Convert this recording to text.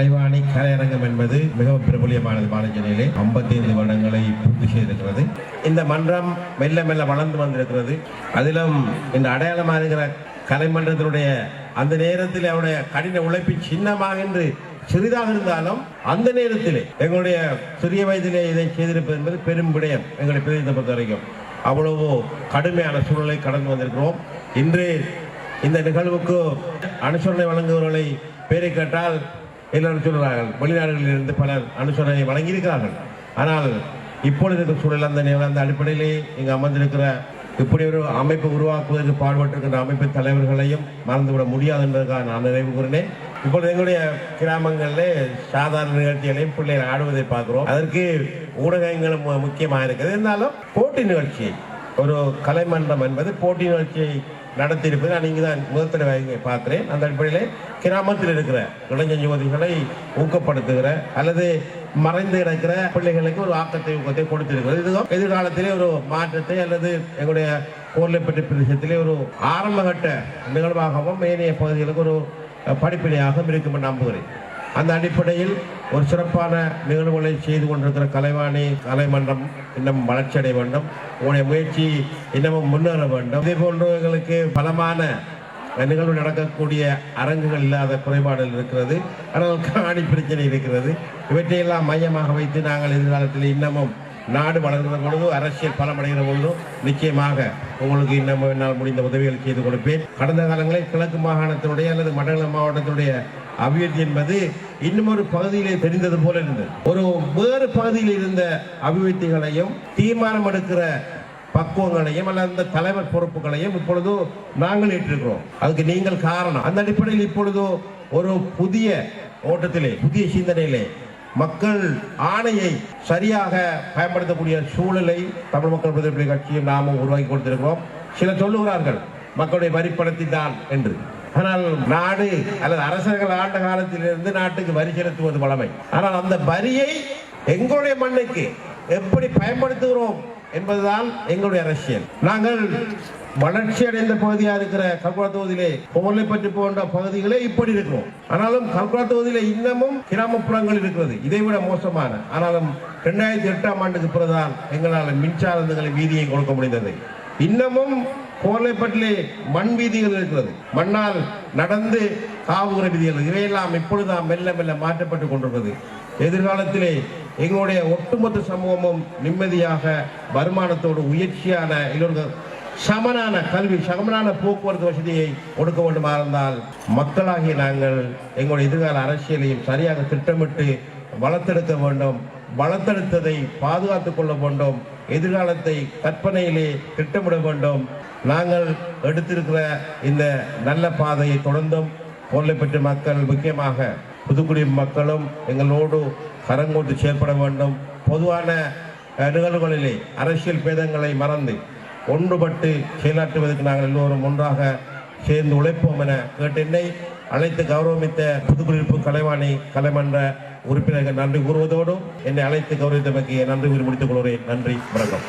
கலைவாணி கலையரங்கம் என்பது மிகவும் பிரபலியமானது மாநிலத்திலே ஐம்பத்தி ஐந்து வருடங்களை பூர்த்தி செய்திருக்கிறது. இந்த மன்றம் மெல்ல மெல்ல வளர்ந்து வந்திருக்கிறது. அதிலும் இந்த அடையாளமாக இருக்கிற கலைமன்றத்தினுடைய அந்த நேரத்தில் அவருடைய கடின உழைப்பின் சின்னமாக என்று சிறிதாக இருந்தாலும் அந்த நேரத்திலே எங்களுடைய சிறிய வயதிலே இதை செய்திருப்பது என்பது பெரும் விடயம் எங்களுடைய பிரதேசத்தை பொறுத்த வரைக்கும். அவ்வளவு கடுமையான சூழலை கடந்து வந்திருக்கிறோம். இன்று இந்த நிகழ்வுக்கு அனுசரணை வழங்குபவர்களை பேரை கேட்டால் எல்லாரும் சொல்கிறார்கள் வெளிநாடுகளில் இருந்து பலர் அனுசரணையை வழங்கியிருக்கிறார்கள். ஆனால் இப்பொழுது இருக்கிற சூழல் அந்த அந்த அடிப்படையிலே இங்கு அமர்ந்திருக்கிற இப்படி ஒரு அமைப்பு உருவாக்குவதற்கு பாடுபட்டிருக்கின்ற அமைப்பு தலைவர்களையும் மறந்துவிட முடியாது என்பதற்காக நான் நினைவு கூறினேன். இப்பொழுது எங்களுடைய கிராமங்களிலே சாதாரண நிகழ்ச்சிகளையும் பிள்ளைகள் ஆடுவதை பார்க்கிறோம். அதற்கு ஊடகங்களும் முக்கியமாக இருக்கிறது இருந்தாலும் போட்டி நிகழ்ச்சி ஒரு கலைமன்றம் என்பது போட்டி நிகழ்ச்சியை நடத்தியிருப்பது. நான் இங்கே தான் முதல் தடவை பார்க்கிறேன். அந்த அடிப்படையில் கிராமத்தில் இருக்கிற இளைஞர் யுவதிகளை ஊக்கப்படுத்துகிற அல்லது மறைந்து கிடக்கிற பிள்ளைகளுக்கு ஒரு ஆக்கத்தை ஊக்கத்தை கொடுத்திருக்கிறது. இதுதான் எதிர்காலத்திலே ஒரு மாற்றத்தை அல்லது எங்களுடைய கோர்லைப்பட்டி பிரதேசத்திலே ஒரு ஆரம்பகட்ட நிகழ்வாகவும் ஏனைய பகுதிகளுக்கு ஒரு படிப்பினையாகவும் இருக்கும் நம்புகிறேன். அந்த அடிப்படையில் ஒரு சிறப்பான நிகழ்வுகளை செய்து கொண்டிருக்கிற கலைவாணி கலைமன்றம் இன்னும் வளர்ச்சி அடைய வேண்டும். உங்களுடைய முயற்சி இன்னமும் முன்னேற வேண்டும். இதே போன்று எங்களுக்கு பலமான நிகழ்வு நடக்கக்கூடிய அரங்குகள் இல்லாத குறைபாடுகள் இருக்கிறது. ஆனால் காணி பிரச்சனை இருக்கிறது. இவற்றையெல்லாம் மையமாக வைத்து நாங்கள் எதிர்காலத்தில் இன்னமும் நாடு வளர்கிற பொழுது அரசியல் பலமடைகிற பொழுதும் நிச்சயமாக உங்களுக்கு இன்னும் என்னால் முடிந்த உதவிகள் செய்து கொடுப்பேன். கடந்த காலங்களில் கிழக்கு மாகாணத்தினுடைய அல்லது மண்டல மாவட்டத்தினுடைய அபிவிருத்தி என்பது இன்னும் ஒரு பகுதியிலே தெரிந்தது போல இருந்தது. ஒரு வேறு பகுதியில் இருந்த அபிவிருத்திகளையும் தீர்மானம் எடுக்கிற பக்குவங்களையும் அல்லது அந்த தலைவர் பொறுப்புகளையும் இப்பொழுது நாங்கள் ஏற்றிருக்கிறோம். அதுக்கு நீங்கள் காரணம். அந்த அடிப்படையில் இப்பொழுது ஒரு புதிய ஓட்டத்திலே புதிய சிந்தனையிலே மக்கள் ஆணையை சரியாக பயன்படுத்தக்கூடிய சூழலை தமிழ் மக்கள் பிரதிநிதி கட்சியும் நாமும் உருவாக்கி கொடுத்திருக்கிறோம். சிலர் சொல்லுகிறார்கள் மக்களுடைய வரிப்பணத்தில் தான் என்று. ஆனால் நாடு அல்லது அரசர்கள் ஆண்ட காலத்திலிருந்து நாட்டுக்கு வரி செலுத்துவது வழமை ஆனால் அந்த வரியை எங்களுடைய மண்ணுக்கு எப்படி பயன்படுத்துகிறோம் என்பதுதான் எங்களுடைய அரசியல். நாங்கள் வளர்ச்சி அடைந்த பகுதியாக இருக்கிற கல்குலா தொகுதியிலே பற்றி போன்ற பகுதிகளே இப்படி இருக்கிறோம். ஆனாலும் கல்குலா தொகுதியிலே இன்னமும் கிராமப்புறங்கள் இருக்கிறது. இதை விட மோசமான. ஆனாலும் ரெண்டாயிரத்தி எட்டாம் ஆண்டுக்கு பிறகுதான் எங்களால் மின்சாரங்களை வீதியை கொடுக்க முடிந்தது. இன்னமும் கோலைப்பட்டிலே மண் வீதிகள் இருக்கிறது. மண்ணால் நடந்து காவுகிற வீதிகள். இவையெல்லாம் இப்பொழுதுதான் மெல்ல மெல்ல மாற்றப்பட்டு கொண்டிருக்கிறது. எதிர்காலத்திலே எங்களுடைய ஒட்டுமொத்த சமூகமும் நிம்மதியாக வருமானத்தோடு உயர்ச்சியான எல்லோருக்கும் சமனான கல்வி சமனான போக்குவரத்து வசதியை கொடுக்க வேண்டுமா இருந்தால் மக்களாகிய நாங்கள் எங்களுடைய எதிர்கால அரசியலையும் சரியாக திட்டமிட்டு வளர்த்தெடுக்க வேண்டும். வளர்த்தெடுத்ததை பாதுகாத்துக் கொள்ள வேண்டும். எதிர்காலத்தை கற்பனையிலே திட்டமிட வேண்டும். நாங்கள் எடுத்திருக்கிற இந்த நல்ல பாதையை தொடர்ந்தும் கோல்லைப்பட்டு மக்கள் முக்கியமாக புதுக்குடி மக்களும் எங்களோடு கரங்கோட்டு செயல்பட வேண்டும். பொதுவான நிகழ்வுகளிலே அரசியல் பேதங்களை மறந்து ஒன்றுபட்டு செயலாற்றுவதற்கு நாங்கள் எல்லோரும் ஒன்றாக சேர்ந்து உழைப்போம் என கேட்டு என்னை அழைத்து கௌரவமித்த புதுக்குடியிருப்பு கலைவாணி கலைமன்ற உறுப்பினர்கள் நன்றி கூறுவதோடு என்னை அழைத்து கௌரவித்தமைக்கு நன்றி கூறி முடித்துக் கொள்கிறேன். நன்றி வணக்கம்.